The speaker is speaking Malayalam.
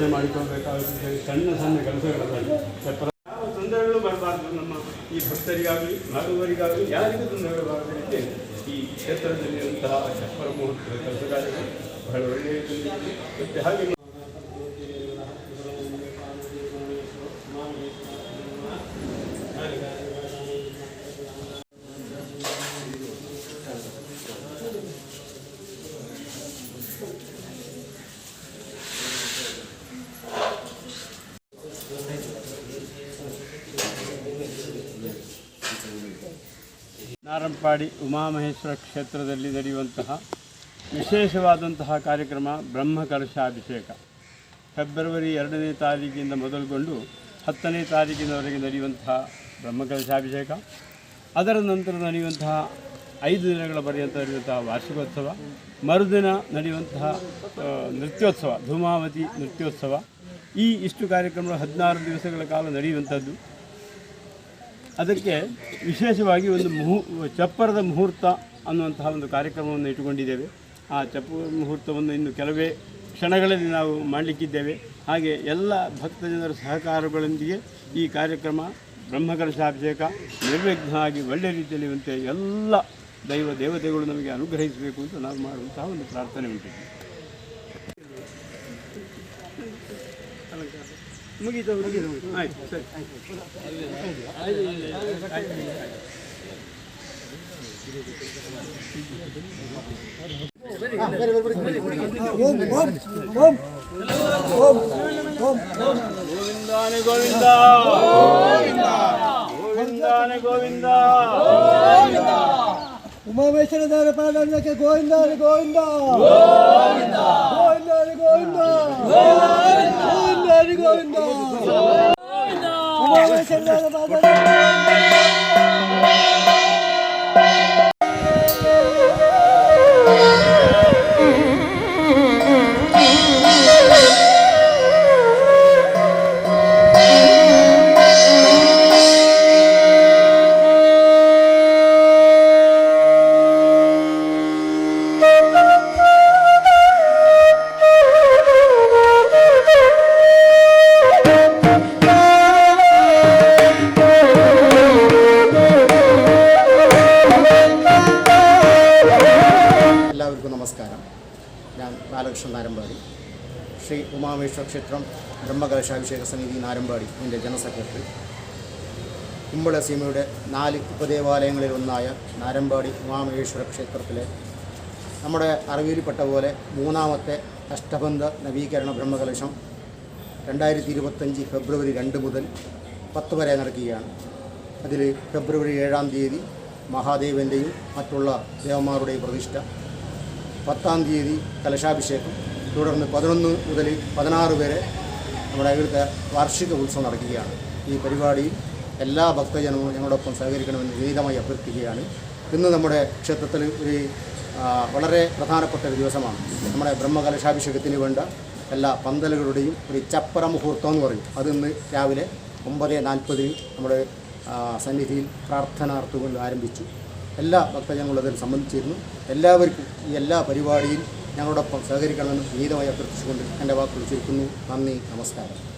ಪ್ರಾರ್ಥನೆ ಮಾಡಿಕೊಳ್ಬೇಕಾಗುತ್ತೆ ಸಣ್ಣ ಸಣ್ಣ ಕೆಲಸಗಳಲ್ಲಿ ಯಾವ ತೊಂದರೆಗಳು ಬರಬಾರ್ದು ನಮ್ಮ ಈ ಭಕ್ತರಿಗಾಗಲಿ ಮಾಡುವವರಿಗಾಗಲಿ ಯಾರಿಗೂ ತೊಂದರೆಗಳು ಬರಬಾರದು ರೀತಿ ಈ ಕ್ಷೇತ್ರದಲ್ಲಿರುವಂತಹ ಚಪ್ಪರ ಮುಹೂರ್ತದ ಕೆಲಸ ಬಹಳ ಒಳ್ಳೆಯ ಮತ್ತೆ ಹಾಗೆ ನಾರಂಪಾಡಿ ಉಮಾಮಹೇಶ್ವರ ಕ್ಷೇತ್ರದಲ್ಲಿ ನಡೆಯುವಂತಹ ವಿಶೇಷವಾದಂತಹ ಕಾರ್ಯಕ್ರಮ ಬ್ರಹ್ಮಕಲಶಾಭಿಷೇಕ. ಫೆಬ್ರವರಿ ಎರಡನೇ ತಾರೀಕಿನಿಂದ ಮೊದಲುಗೊಂಡು ಹತ್ತನೇ ತಾರೀಕಿನವರೆಗೆ ನಡೆಯುವಂತಹ ಬ್ರಹ್ಮಕಲಶಾಭಿಷೇಕ. ಅದರ ನಂತರ ನಡೆಯುವಂತಹ ಐದು ದಿನಗಳ ಪರ್ಯಂತ ನಡೆಯುವಂತಹ ವಾರ್ಷಿಕೋತ್ಸವ. ಮರುದಿನ ನಡೆಯುವಂತಹ ನೃತ್ಯೋತ್ಸವ, ಧೂಮಾವತಿ ನೃತ್ಯೋತ್ಸವ. ಈ ಇಷ್ಟು ಕಾರ್ಯಕ್ರಮಗಳು ಹದಿನಾರು ದಿವಸಗಳ ಕಾಲ ನಡೆಯುವಂಥದ್ದು. ಅದಕ್ಕೆ ವಿಶೇಷವಾಗಿ ಒಂದು ಮುಹೂ, ಚಪ್ಪರದ ಮುಹೂರ್ತ ಅನ್ನುವಂತಹ ಒಂದು ಕಾರ್ಯಕ್ರಮವನ್ನು ಇಟ್ಟುಕೊಂಡಿದ್ದೇವೆ. ಆ ಚಪ್ಪ, ಮುಹೂರ್ತವನ್ನು ಇನ್ನು ಕೆಲವೇ ಕ್ಷಣಗಳಲ್ಲಿ ನಾವು ಮಾಡಲಿಕ್ಕಿದ್ದೇವೆ. ಹಾಗೆ ಎಲ್ಲ ಭಕ್ತ ಜನರ ಸಹಕಾರಗಳೊಂದಿಗೆ ಈ ಕಾರ್ಯಕ್ರಮ ಬ್ರಹ್ಮಕಲಶಾಭಿಷೇಕ ನಿರ್ವಿಘ್ನವಾಗಿ ಒಳ್ಳೆಯ ರೀತಿಯಲ್ಲಿ ಎಲ್ಲ ದೈವ ದೇವತೆಗಳು ನಮಗೆ ಅನುಗ್ರಹಿಸಬೇಕು ಅಂತ ನಾವು ಮಾಡುವಂತಹ ಒಂದು ಪ್ರಾರ್ಥನೆ ಉಂಟು. ಮುಗೀತು ಮುಗೀತು ಆಯ್ತು ಸರಿ ಗೋವಿಂದಾನೆ ಗೋವಿಂದ ಗೋವಿಂದಾನೆ ಗೋವಿಂದ ಉಮಾಮೇಶ್ವರ ದೇವರ ಪಾದಾಂಡಕ್ಕೆ Govinda Govinda Govinda Govinda Oyna! Oyna! Oyna! Oyna! Balakrishnan Narampadi Shri Umamaheshwara ക്ഷേത്രം ബ്രഹ്മകലശാഭിഷേക സമിതി നാരമ്പാടി എന്റെ ജനറൽ സെക്രട്ടറി. കുമ്പള സീമയുടെ നാല് ഉപദേവാലയങ്ങളിലൊന്നായ നാരമ്പാടി ഉമാമേശ്വര ക്ഷേത്രത്തിലെ നമ്മുടെ അറിവിൽപ്പെട്ട പോലെ മൂന്നാമത്തെ അഷ്ടബന്ധ നവീകരണ ബ്രഹ്മകലശം രണ്ടായിരത്തി ഇരുപത്തഞ്ച് ഫെബ്രുവരി രണ്ട് മുതൽ പത്ത് വരെ നടക്കുകയാണ്. അതിൽ ഫെബ്രുവരി ഏഴാം തീയതി മഹാദേവന്റെയും മറ്റുള്ള ദേവന്മാരുടെയും പ്രതിഷ്ഠ പത്താം തീയതി കലശാഭിഷേകം. തുടർന്ന് പതിനൊന്ന് മുതൽ പതിനാറ് വരെ നമ്മുടെ ഇവിടുത്തെ വാർഷിക ഉത്സവം നടക്കുകയാണ്. ഈ പരിപാടിയിൽ എല്ലാ ഭക്തജനവും ഞങ്ങളോടൊപ്പം സഹകരിക്കണമെന്ന് വിനീതമായി അഭ്യർത്ഥിക്കുകയാണ്. ഇന്ന് നമ്മുടെ ക്ഷേത്രത്തിൽ ഒരു വളരെ പ്രധാനപ്പെട്ട ഒരു ദിവസമാണ്. നമ്മുടെ ബ്രഹ്മകലശാഭിഷേകത്തിന് വേണ്ട എല്ലാ പന്തലുകളുടെയും ഒരു ചപ്പറ മുഹൂർത്തം എന്ന് പറയും. അത് ഇന്ന് രാവിലെ ഒമ്പത് നാൽപ്പതിന് നമ്മുടെ സന്നിധിയിൽ പ്രാർത്ഥനാർത്ഥങ്ങൾ ആരംഭിച്ചു. എല്ലാ ഭക്തജനങ്ങളും അതിൽ സംബന്ധിച്ചിരുന്നു. എല്ലാവർക്കും ഈ എല്ലാ പരിപാടിയിൽ ഞങ്ങളോടൊപ്പം സഹകരിക്കണമെന്ന് വിനീതമായി അഭ്യർത്ഥിച്ചുകൊണ്ട് എന്റെ വാക്കുകൾ ചുരുക്കുന്നു. നന്ദി നമസ്കാരം.